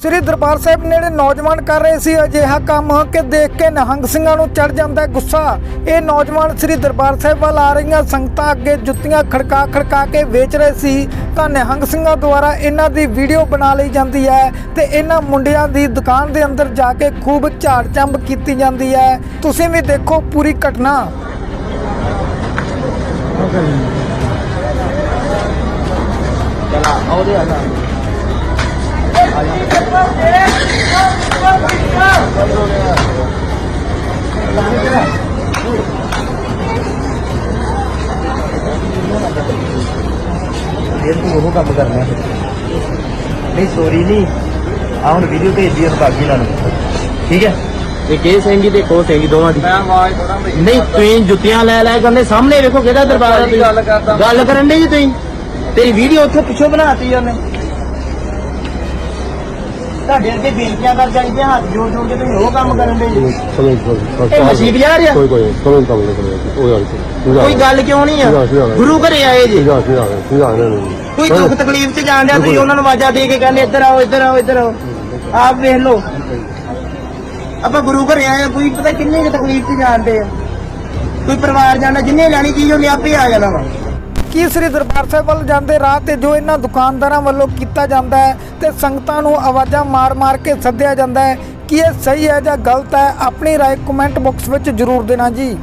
ਸ੍ਰੀ ਦਰਬਾਰ ਸਾਹਿਬ ਨੇੜੇ ਨੌਜਵਾਨ ਕਰ ਰਹੇ ਸੀ, ਅਜਿਹਾ ਕੰਮ ਕਿ ਦੇਖ ਕੇ ਨਿਹੰਗ ਸਿੰਘਾਂ ਨੂੰ ਚੜ ਜਾਂਦਾ ਗੁੱਸਾ। ਇਹ ਨੌਜਵਾਨ ਸ੍ਰੀ ਦਰਬਾਰ ਸਾਹਿਬ ਵੱਲ ਆ ਰਹੀਆਂ ਸੰਗਤਾਂ ਅੱਗੇ ਜੁੱਤੀਆਂ ਖੜਕਾ ਖੜਕਾ ਕੇ ਵੇਚ ਰਹੇ ਸੀ, ਤਾਂ ਨਿਹੰਗ ਸਿੰਘਾਂ ਦੁਆਰਾ ਇਹਨਾਂ ਦੀ ਵੀਡੀਓ ਬਣਾ ਲਈ ਜਾਂਦੀ ਹੈ ਤੇ ਇਹਨਾਂ ਮੁੰਡਿਆਂ ਦੀ ਦੁਕਾਨ ਦੇ ਅੰਦਰ ਜਾ ਕੇ ਖੂਬ ਝਾੜ ਚੰਬ ਕੀਤੀ ਜਾਂਦੀ ਹੈ। ਤੁਸੀਂ ਵੀ ਦੇਖੋ ਪੂਰੀ ਘਟਨਾ। ਚਲਾ ਆਉਦੇ ਆ ਜਾ ਇਹ ਤੂੰ ਉਹ ਕੰਮ ਕਰਨਾ ਨਹੀਂ ਸੋਰੀ ਨਹੀਂ। ਆ ਹੁਣ ਵੀਡੀਓ ਭੇਜਦੀ ਹੈ ਬਾਕੀ ਨਾਲ। ਠੀਕ ਹੈ? ਇਹ ਸਿੰਘੀ ਤੇ ਕੋ ਸਿੰਘੀ ਦੋਵਾਂ ਦੀ। ਮੈਂ ਆਵਾਜ਼ ਥੋੜਾ ਨਹੀਂ ਤੁਸੀਂ ਜੁੱਤੀਆਂ ਲੈ ਲੈ ਕਹਿੰਦੇ ਸਾਹਮਣੇ ਵੇਖੋ ਕਿਹਦਾ ਦਰਬਾਰ ਹੈ ਤੁਸੀਂ। ਗੱਲ ਕਰਦਾ। ਗੱਲ ਕਰਨ ਦੇ ਜੀ ਤੁਸੀਂ। ਤੇਰੀ ਵੀਡੀਓ ਉੱਥੇ ਪਿੱਛੋਂ ਬਣਾਤੀ ਉਹਨੇ। ਤੁਹਾਡੇ ਅੱਗੇ ਬੇਨਤੀਆਂ ਕਰ ਜਾਈਆਂ ਹੱਥ ਜੋੜ ਜੋੜ ਕੇ ਤੁਸੀਂ ਉਹ ਕੰਮ ਕਰਨ ਦੇ ਜੀ। ਕੋਈ ਇਹ ਮਸੀਹ ਬਾਜ਼ਾਰ ਆ? ਕੋਈ ਕੋਈ ਸਮਝ ਕੰਮ ਨਹੀਂ ਕਰੇ ਉਹ ਯਾਰ ਕੋਈ ਗੱਲ ਕਿਉਂ ਨਹੀਂ ਆ? ਸਿੱਧਾ, ਸਿੱਧਾ। ਗੁਰੂ ਘਰੇ ਆਏ ਜੀ। ਸਿਧਾ ਸਿਧਾ ਸਿਧਾ ਨਹੀਂ ਕੋਈ ਦੁੱਖ ਤਕਲੀਫ ਚ ਜਾਣ ਡਿਆ ਤੁਸੀਂ ਉਹਨਾਂ ਨੂੰ ਆਵਾਜ਼ਾਂ ਦੇ ਕੇ ਕਹਿੰਦੇ ਇੱਧਰ ਆਓ ਇੱਧਰ ਆਓ ਇੱਧਰ ਆਓ। ਆਪ ਵੇਖ ਲਓ। ਆਪਾਂ ਗੁਰੂ ਘਰੇ ਆਏ ਕੋਈ ਪਤਾ ਕਿੰਨੇ ਕੁ ਤਕਲੀਫ ਚ ਜਾਣਦੇ ਆ। ਕੋਈ ਪਰਿਵਾਰ ਜਾਣਾ ਜਿੰਨੇ ਲੈਣੀ ਚੀਜ਼ ਉਹਨੇ ਆਪੇ ਆ ਜਾਣਾ ਵਾ। ਕੀ ਸ੍ਰੀ ਦਰਬਾਰ ਸਾਹਿਬ ਵੱਲ ਜਾਂਦੇ ਰਾਹ ਤੇ ਜੋ ਇਹਨਾਂ ਦੁਕਾਨਦਾਰਾਂ ਵੱਲੋਂ ਕੀਤਾ ਜਾਂਦਾ ਹੈ ਤੇ ਸੰਗਤਾਂ ਨੂੰ ਆਵਾਜ਼ਾਂ ਮਾਰ-ਮਾਰ ਕੇ ਸੱਦਿਆ ਜਾਂਦਾ ਹੈ ਕੀ ਇਹ ਸਹੀ ਹੈ ਜਾਂ ਗਲਤ ਹੈ ਆਪਣੀ رائے ਕਮੈਂਟ ਬਾਕਸ ਵਿੱਚ ਜ਼ਰੂਰ ਦੇਣਾ ਜੀ